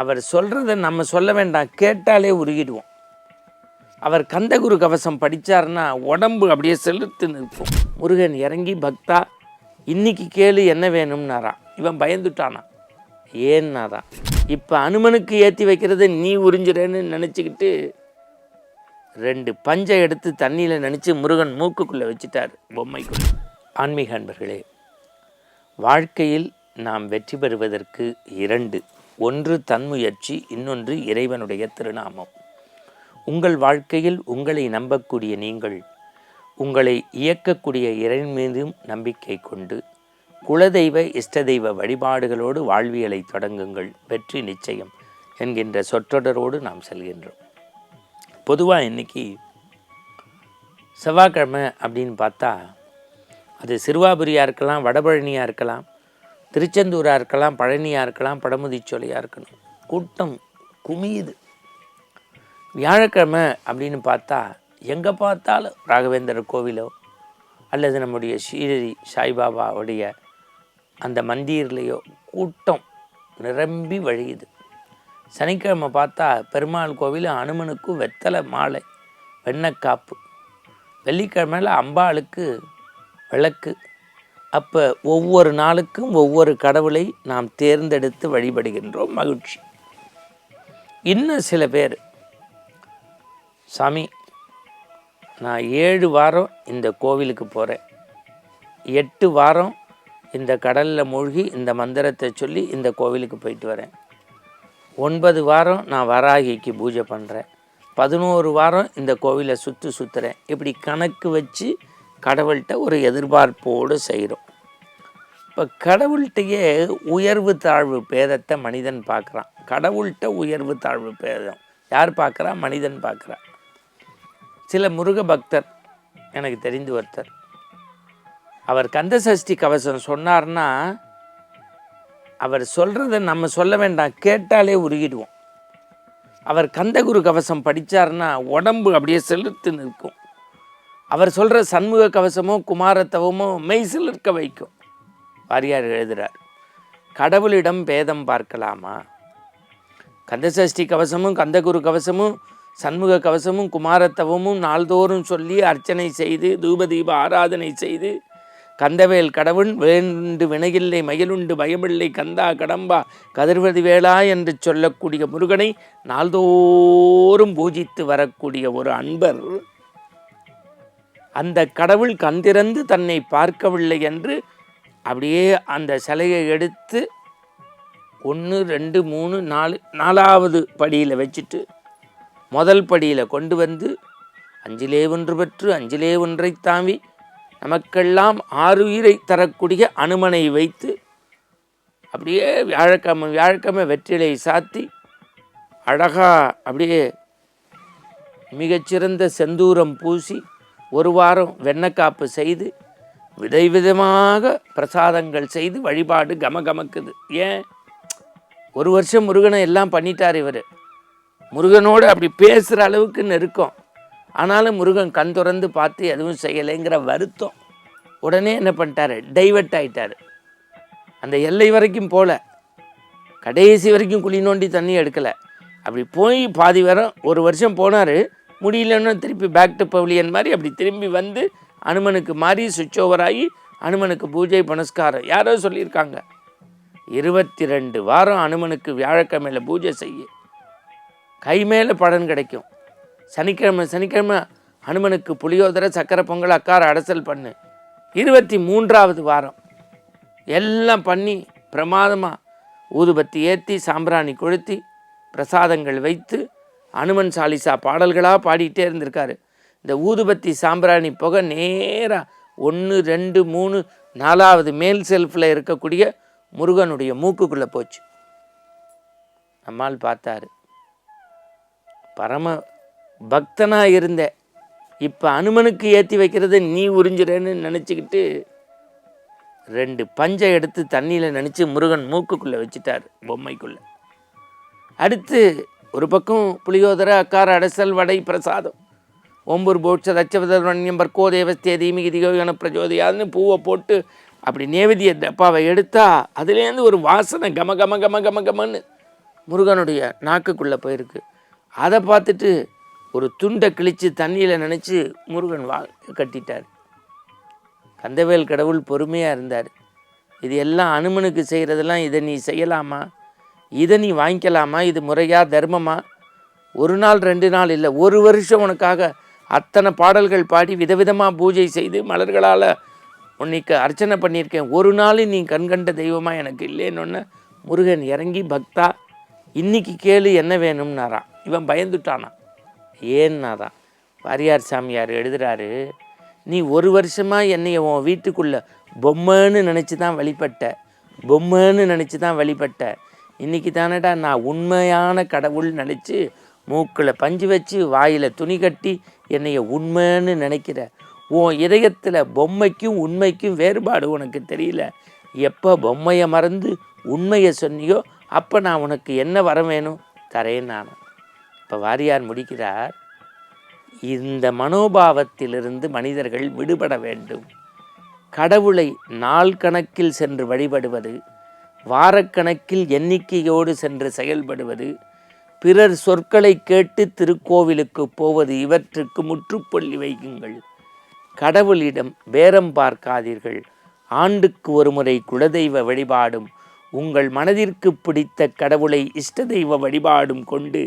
அவர் சொல்கிறத நம்ம சொல்ல வேண்டாம். கேட்டாலே உருகிடுவோம். அவர் கந்தகுரு கவசம் படித்தார்னா உடம்பு அப்படியே செலுத்து நிற்கும். முருகன் இறங்கி பக்தா இன்னைக்கு கேளு என்ன வேணும்னாரா இவன் பயந்துட்டானா ஏன்னாராம். இப்போ அனுமனுக்கு ஏற்றி வைக்கிறத நீ உறிஞ்சிறேன்னு நினச்சிக்கிட்டு ரெண்டு பஞ்சை எடுத்து தண்ணியில் நினச்சி முருகன் மூக்குக்குள்ளே வச்சுட்டார் பொம்மைக்குள்ள. ஆன்மீக அன்பர்களே வாழ்க்கையில் நாம் வெற்றி பெறுவதற்கு இரண்டு ஒன்று தன்முயற்சி இன்னொன்று இறைவனுடைய திருநாமம். உங்கள் வாழ்க்கையில் உங்களை நம்பக்கூடிய நீங்கள் உங்களை இயக்கக்கூடிய இறைவன் மீதும் நம்பிக்கை கொண்டு குலதெய்வ இஷ்டதெய்வ வழிபாடுகளோடு வாழ்வியலை தொடங்குங்கள். வெற்றி நிச்சயம் என்கின்ற சொற்றொடரோடு நாம் செல்கின்றோம். பொதுவாக இன்னைக்கு செவ்வாய்க்கிழமை அப்படின்னு பார்த்தா அது சிறுவாபுரியாக இருக்கலாம் வடபழனியாக இருக்கலாம் திருச்செந்தூராக இருக்கலாம் பழனியாக இருக்கலாம் படமுதிச்சோலையாக இருக்கணும். கூட்டம் குமியுது. வியாழக்கிழமை அப்படின்னு பார்த்தா எங்கே பார்த்தாலும் ராகவேந்தர் கோவிலோ அல்லது நம்முடைய ஸ்ரீரதி சாய்பாபாவுடைய அந்த மந்திர்லேயோ கூட்டம் நிரம்பி வழியுது. சனிக்கிழமை பார்த்தா பெருமாள் கோவில் அனுமனுக்கும் வெத்தலை மாலை வெண்ணக்காப்பு வெள்ளிக்கிழமையில் அம்பாளுக்கு விளக்கு. அப்போ ஒவ்வொரு நாளுக்கும் ஒவ்வொரு கடவுளை நாம் தேர்ந்தெடுத்து வழிபடுகின்றோம். மகிழ்ச்சி. இன்னும் சில பேர் சாமி நான் ஏழு வாரம் இந்த கோவிலுக்கு போகிறேன் எட்டு வாரம் இந்த கடலில் மூழ்கி இந்த மந்திரத்தை சொல்லி இந்த கோவிலுக்கு போயிட்டு வரேன். ஒன்பது வாரம் நான் வராகிக்கு பூஜை பண்ணுறேன் பதினோரு வாரம் இந்த கோவிலை சுற்று சுற்றுறேன் இப்படி கணக்கு வச்சு கடவுள்கிட்ட ஒரு எதிர்பார்ப்போடு செய்கிறோம். இப்போ கடவுள்கிட்டயே உயர்வு தாழ்வு பேதத்தை மனிதன் பார்க்குறான். கடவுள்கிட்ட உயர்வு தாழ்வு பேதம். யார் பார்க்குறா? மனிதன் பார்க்குறான் சில முருக பக்தர் எனக்கு தெரிந்து ஒருத்தர். அவர் கந்தசஷ்டி கவசம் சொன்னார்னா அவர் சொல்கிறத நம்ம சொல்ல வேண்டாம் கேட்டாலே உருகிடுவோம். அவர் கந்தகுரு கவசம் படித்தார்னா உடம்பு அப்படியே செலுத்து நிற்கும். அவர் சொல்கிற சண்முக கவசமோ குமாரத்தவமோ மெய்சில் இருக்க வைக்கும். வாரியார் எழுதுகிறார் கடவுளிடம் பேதம் பார்க்கலாமா? கந்தசஷ்டி கவசமும் கந்தகுரு கவசமும் சண்முக கவசமும் குமாரத்தவமும் நாள்தோறும் சொல்லி அர்ச்சனை செய்து தூபதீப ஆராதனை செய்து கந்தவேல் கடவுள் வேண்டு வினையில்லை மயிலுண்டு பயமில்லை கந்தா கடம்பா கதிர்வதி வேளா என்று சொல்லக்கூடிய முருகனை நாள்தோறும் பூஜித்து வரக்கூடிய ஒரு அன்பர் அந்த கடவுள் கந்திறந்து தன்னை பார்க்கவில்லை என்று அப்படியே அந்த சிலையை எடுத்து ஒன்று ரெண்டு மூணு நாலு நாலாவது படியில் வச்சுட்டு முதல் படியில் கொண்டு வந்து அஞ்சிலே ஒன்று பெற்று அஞ்சிலே ஒன்றை தாவி நமக்கெல்லாம் ஆறு உயிரை தரக்கூடிய அனுமனை வைத்து அப்படியே வியாழக்கிழமை வியாழக்கிழமை வெற்றிலை சாத்தி அழகாக அப்படியே மிகச்சிறந்த செந்தூரம் பூசி ஒரு வாரம் வெண்ணக்காப்பு செய்து விதவிதமாக பிரசாதங்கள் செய்து வழிபாடு கமகமக்குது. ஏன்? ஒரு வருஷம் முருகனை எல்லாம் பண்ணிட்டார் இவர். முருகனோடு அப்படி பேசுகிற அளவுக்கு நெருக்கம் ஆனாலும் முருகன் கண் திறந்து பார்த்து எதுவும் செய்யலைங்கிற வருத்தம். உடனே என்ன பண்ணிட்டாரு? டைவர்ட் ஆகிட்டார் அந்த எல்லை வரைக்கும் போல. கடைசி வரைக்கும் குழி நோண்டி தண்ணி எடுக்கலை. அப்படி போய் பாதி வரம் ஒரு வருஷம் போனார். முடியலன்னு திருப்பி பேக் டு பவிலியன் மாதிரி அப்படி திரும்பி வந்து அனுமனுக்கு மாறி சுவிட்ச் ஓவர் ஆகி அனுமனுக்கு பூஜை புனஸ்காரம். யாரோ சொல்லியிருக்காங்க. இருபத்தி ரெண்டு வாரம் அனுமனுக்கு வியாழக்கிழமையில் பூஜை செய்ய. கை மேலே பலன் கிடைக்கும். சனிக்கிழமை சனிக்கிழமை ஹனுமனுக்கு புளியோதரை சக்கரை பொங்கல் அக்கார அடைசல் பண்ணு. இருபத்தி மூன்றாவது வாரம். எல்லாம் பண்ணி பிரமாதமாக ஊதுபத்தி ஏற்றி சாம்பிராணி கொளுத்தி பிரசாதங்கள் வைத்து அனுமன் சாலிசா பாடல்களாக பாடிட்டே இருந்திருக்காரு. இந்த ஊதுபத்தி சாம்பிராணி புகை நேராக ஒன்று ரெண்டு மூணு நாலாவது மேல் செல்ஃபில் இருக்கக்கூடிய முருகனுடைய மூக்குக்குள்ளே போச்சு. நம்மால் பார்த்தாரு. பரம பக்தனாக இருந்த இப்போ அனுமனுக்கு ஏற்றி வைக்கிறத நீ உறிஞ்சிறேன்னு நினச்சிக்கிட்டு ரெண்டு பஞ்சை எடுத்து தண்ணியில் நினச்சி முருகன் மூக்குக்குள்ளே வச்சுட்டார் பொம்மைக்குள்ளே. அடுத்து ஒரு பக்கம் புளியோதர அக்கார அடசல் வடை பிரசாதம். ஓம்பூர் போட்ச தச்சவதன்யம் பர்கோ தேவஸ்தே தீமிகி திகோகன பூவை போட்டு அப்படி நேவதிய டப்பாவை எடுத்தா அதுலேருந்து ஒரு வாசனை கம கம கம கம கமன்னு முருகனுடைய நாக்குக்குள்ளே போயிருக்கு. அதை பார்த்துட்டு ஒரு துண்டை கிழித்து தண்ணியில் நினச்சி முருகன் வா கட்டிட்டார். கந்தவேல் கடவுள் பொறுமையாக இருந்தார். இது எல்லாம் அனுமனுக்கு செய்கிறதெல்லாம் இதை நீ செய்யலாமா? இதை நீ வாங்கிக்கலாமா? இது முறையாக தர்மமா? ஒரு நாள் ரெண்டு நாள் இல்லை. ஒரு வருஷம் உனக்காக அத்தனை பாடல்கள் பாடி விதவிதமாக பூஜை செய்து மலர்களால் உன்னைக்கு அர்ச்சனை பண்ணியிருக்கேன். ஒரு நாள் நீ கண்கண்ட தெய்வமாக எனக்கு இல்லைன்னு முருகன் இறங்கி பக்தா இன்றைக்கி கேளு என்ன வேணும்னாரா இவன் பயந்துட்டானா? ஏன்னாதான் வாரியார் சாமியார் எழுதுறாரு நீ ஒரு வருஷமாக என்னைய உன் வீட்டுக்குள்ளே பொம்மைன்னு நினச்சி தான் வழிபட்ட பொம்மைன்னு நினச்சி தான் வழிபட்ட இன்றைக்கி தானடா நான் உண்மையான கடவுள் நினச்சி மூக்கில் பஞ்சு வச்சு வாயில் துணி கட்டி என்னைய உண்மைன்னு நினைக்கிற. உன் இதயத்தில் பொம்மைக்கும் உண்மைக்கும் வேறுபாடு உனக்கு தெரியல. எப்போ பொம்மையை மறந்து உண்மையை சொன்னியோ அப்போ நான் உனக்கு என்ன வர வேணும்? தரேன் நான். இப்போ வாரியார் முடிக்கிறார். இந்த மனோபாவத்திலிருந்து மனிதர்கள் விடுபட வேண்டும். கடவுளை நாள் கணக்கில் சென்று வழிபடுவது வாரக்கணக்கில் எண்ணிக்கையோடு சென்று செயல்படுவது பிறர் சொற்களை கேட்டு திருக்கோவிலுக்கு போவது இவற்றுக்கு முற்றுப்புள்ளி வைக்குங்கள் கடவுளிடம் பேரம் பார்க்காதீர்கள். ஆண்டுக்கு ஒருமுறை குலதெய்வ வழிபாடும் உங்கள் மனதிற்கு பிடித்த கடவுளை இஷ்ட தெய்வ வழிபாடும் கொண்டு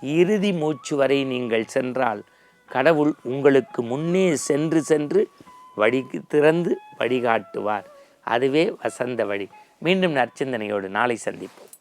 இறுதி மூச்சு வரை நீங்கள் சென்றால் கடவுள் உங்களுக்கு முன்னே சென்று சென்று வழி திறந்து வழிகாட்டுவார். அதுவே வசந்த வழி. மீண்டும் நற்சிந்தனையோடு நாளை சந்திப்போம்.